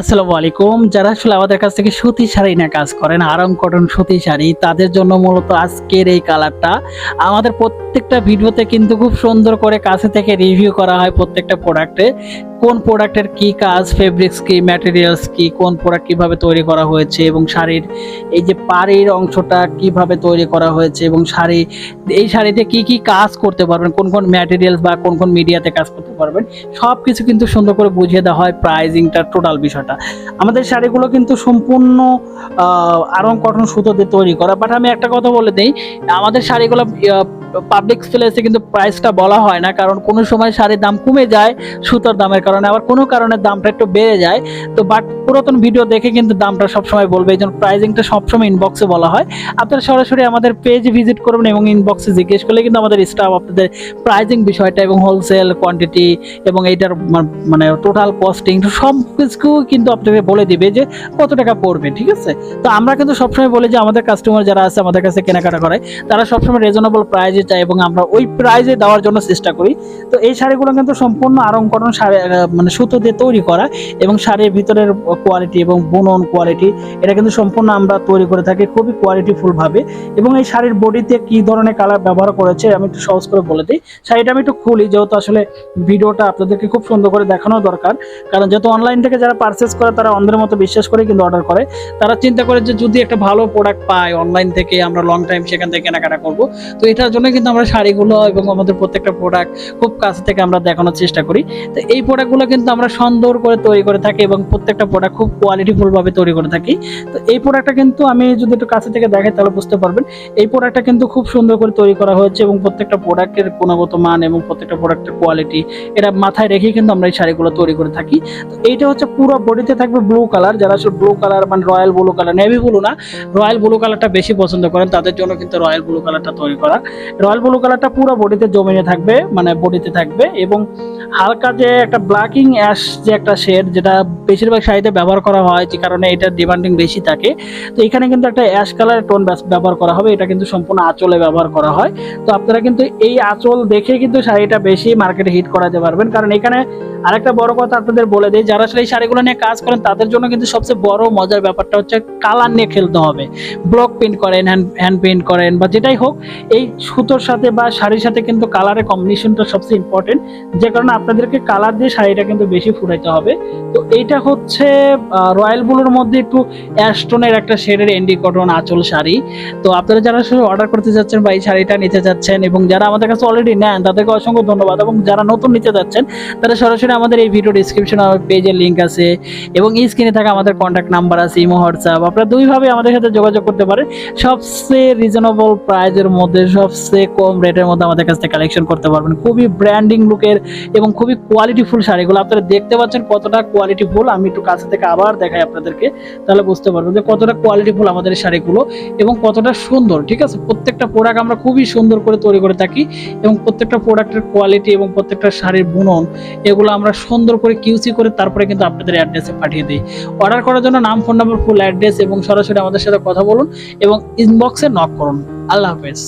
আসসালামু আলাইকুম। যারা আসলে আমাদের কাছ থেকে সুতি শাড়ি না কাজ করেন, আরাম কটন সুতি শাড়ি, তাদের জন্য মূলত আজকের এই কালারটা। আমাদের প্রত্যেকটা ভিডিওতে কিন্তু খুব সুন্দর করে কাছে থেকে রিভিউ করা হয় প্রত্যেকটা প্রোডাক্টে কোন প্রোডাক্টের কি কাজ ফেব্রিক্স কি ম্যাটেরিয়ালস কি, কোন প্রোডাক্ট কীভাবে তৈরি করা হয়েছে এবং শাড়ির এই যে পাড়ির অংশটা কীভাবে তৈরি করা হয়েছে এবং শাড়ি, এই শাড়িতে কি কি কাজ করতে পারবেন, কোন কোন ম্যাটেরিয়ালস বা কোন কোন মিডিয়াতে কাজ করতে পারবেন সব কিছু কিন্তু সুন্দর করে বুঝিয়ে দেওয়া হয়। প্রাইজিংটা টোটাল বিষয়টা। আমাদের শাড়িগুলো কিন্তু সম্পূর্ণ আরং কটন সুতো দিয়ে তৈরি করা। বাট আমি একটা কথা বলে দিই, আমাদের শাড়িগুলো পাবলিক প্লেসে কিন্তু প্রাইসটা বলা হয় না, কারণ কোনো সময় শাড়ির দাম কমে যায় সুতোর দামের কারণে, আবার কোনো কারণে দামটা একটু বেড়ে যায়। তো বাট পুরাতন ভিডিও দেখে কিন্তু দামটা সবসময় বলবে, এই জন্য প্রাইজিংটা সবসময় ইনবক্সে বলা হয়। আপনারা সরাসরি আমাদের পেজ ভিজিট করবেন এবং ইনবক্সে জিজ্ঞেস করলে কিন্তু আমাদের স্টাফ আপনাদের প্রাইজিং বিষয়টা এবং হোলসেল কোয়ান্টিটি এবং এইটার মানে টোটাল কস্টিং সব কিছু কিন্তু আপনাকে বলে দিবে যে কত টাকা পড়বে, ঠিক আছে? তো আমরা কিন্তু সবসময় বলি যে আমাদের কাস্টমার যারা আছে আমাদের কাছে কেনাকাটা করে, তারা সবসময় রিজনেবল প্রাইজে চায় এবং আমরা ওই প্রাইজে দেওয়ার জন্য চেষ্টা করি। তো এই শাড়িগুলো কিন্তু সম্পূর্ণ আরং কটন শাড়ি মানে সুতো দিয়ে তৈরি করা এবং শাড়ির ভিতরের কোয়ালিটি এবং বুনন কোয়ালিটি এটা কিন্তু সম্পূর্ণ আমরা তৈরি করে থাকি খুবই কোয়ালিটিফুল ভাবে। এবং এই শাড়ির বডিতে কি ধরনের কালার ব্যবহার করেছে আমি একটু সহজ করে বলে দিই। শাড়িটা আমি একটু খুলি, যেহেতু আসলে ভিডিওটা আপনাদেরকে খুব সুন্দর করে দেখানো দরকার। কারণ যেহেতু অনলাইন থেকে যারা পারচেস করে, তারা অন্ধের মতো বিশ্বাস করে কিন্তু অর্ডার করে। তারা চিন্তা করে যে যদি একটা ভালো প্রোডাক্ট পায় অনলাইন থেকে আমরা লং টাইম সেখান থেকে কেনাকাটা করব। তো এটার জন্য কিন্তু আমরা শাড়িগুলো এবং আমাদের প্রত্যেকটা প্রোডাক্ট খুব কাছ থেকে আমরা দেখানোর চেষ্টা করি। তো এই প্রোডাক্টগুলো কিন্তু আমরা সুন্দর করে তৈরি করে থাকি এবং প্রত্যেকটা প্রোডাক্ট খুব কোয়ালিটিফুল ভাবে তৈরি করে থাকি। তো এই প্রোডাক্টটা কিন্তু আমি যদি একটু কাছে থেকে দেখাই তাহলে বুঝতে পারবেন, এই প্রোডাক্টটা কিন্তু খুব সুন্দর করে তৈরি করা হয়েছে এবং প্রত্যেকটা প্রোডাক্টের গুণগত মান এবং প্রত্যেকটা প্রোডাক্টের কোয়ালিটি এটা মাথায় রেখেই কিন্তু আমরা এই শাড়িগুলো তৈরি করে থাকি। তো এইটা হচ্ছে পুরো বডিতে থাকবে ব্লু কালার যারা আসলে ব্লু কালার মানে royal blue colour navy blue না রয়্যাল ব্লু কালারটা বেশি পছন্দ করেন, তাদের জন্য কিন্তু রয়্যাল ব্লু কালারটা তৈরি করা। রয়্যাল ব্লু কালারটা পুরো বডিতে জমিনে থাকবে মানে বডিতে থাকবে এবং হালকা যে একটা ব্ল্যাকিং অ্যাশ যে একটা শেড যেটা বেশিরভাগ শাড়িতে ব্যবহার করা হয়, যে কারণে এটার ডিমান্ডিং বেশি থাকে। তো এখানে কিন্তু একটা অ্যাশ কালারের টোন ব্যবহার করা হবে, এটা কিন্তু সম্পূর্ণ আঁচলে ব্যবহার করা হয়। তো আপনারা কিন্তু এই আঁচল দেখে কিন্তু শাড়িটা বেশি মার্কেটে হিট করাতে পারবেন। কারণ এখানে আরেকটা বড় কথা আপনাদের বলে দিই, যারা আসলে এই শাড়িগুলো নিয়ে কাজ করেন, তাদের জন্য কিন্তু সবচেয়ে বড় মজার ব্যাপারটা হচ্ছে কালার নিয়ে খেলতে হবে। ব্লক প্রিন্ট করেন হ্যান্ড হ্যান্ড প্রিন্ট করেন বা যেটাই হোক, এই সুতোর সাথে বা শাড়ির সাথে কিন্তু কালারের কম্বিনেশনটা সবচেয়ে ইম্পর্টেন্ট যে কারণে আপনাদেরকে কালার দিয়ে শাড়িটা কিন্তু বেশি ফুটাইতে হবে। তো এইটা হচ্ছে রয়্যাল ব্লুর মধ্যে একটু অ্যাস্টোনের একটা শেডের এন্ডি কটন আঁচল শাড়ি। তো আপনারা যারা আসলে অর্ডার করতে যাচ্ছেন বা এই শাড়িটা নিতে যাচ্ছেন এবং যারা আমাদের কাছে অলরেডি নেন, তাদেরকে অসংখ্য ধন্যবাদ। এবং যারা নতুন নিতে যাচ্ছেন, তারা সরাসরি আমাদের এই ভিডিও ডিসক্রিপশনে পেজের লিঙ্ক আছে এবং এই স্ক্রিনে থাকা আমাদের কন্ট্যাক্ট নাম্বার আছে, ইমো, হোয়াটসঅ্যাপ। আপনারা দুইভাবে আমাদের সাথে যোগাযোগ করতে পারেন। সবচেয়ে রিজনেবল প্রাইজের মধ্যে, সবচেয়ে কম রেটের মধ্যে আমাদের কাছ থেকে কালেকশন করতে পারবেন। খুবই ব্র্যান্ডিং লুকের এবং খুবই কোয়ালিটিফুল শাড়িগুলো। আপনারা দেখতে পাচ্ছেন কতটা কোয়ালিটিফুল আমি একটু কাছে থেকে আবার দেখাই আপনাদেরকে, তাহলে বুঝতে পারবেন যে কতটা কোয়ালিটিফুল আমাদের শাড়িগুলো এবং কতটা সুন্দর, ঠিক আছে? প্রত্যেকটা প্রোডাক্ট আমরা খুবই সুন্দর করে তৈরি করে থাকি এবং প্রত্যেকটা প্রোডাক্টের কোয়ালিটি এবং প্রত্যেকটা শাড়ির বুনন, এগুলো আমরা সুন্দর করে কিউসি করে তারপরে কিন্তু আপনাদের অ্যাড্রেসে পাঠিয়ে দিই। অর্ডার করার জন্য নাম ফোন নাম্বার ফুল অ্যাড্রেস এবং সরাসরি আমাদের সাথে কথা বলুন এবং ইনবক্সে নক করুন। আল্লাহ হাফেজ।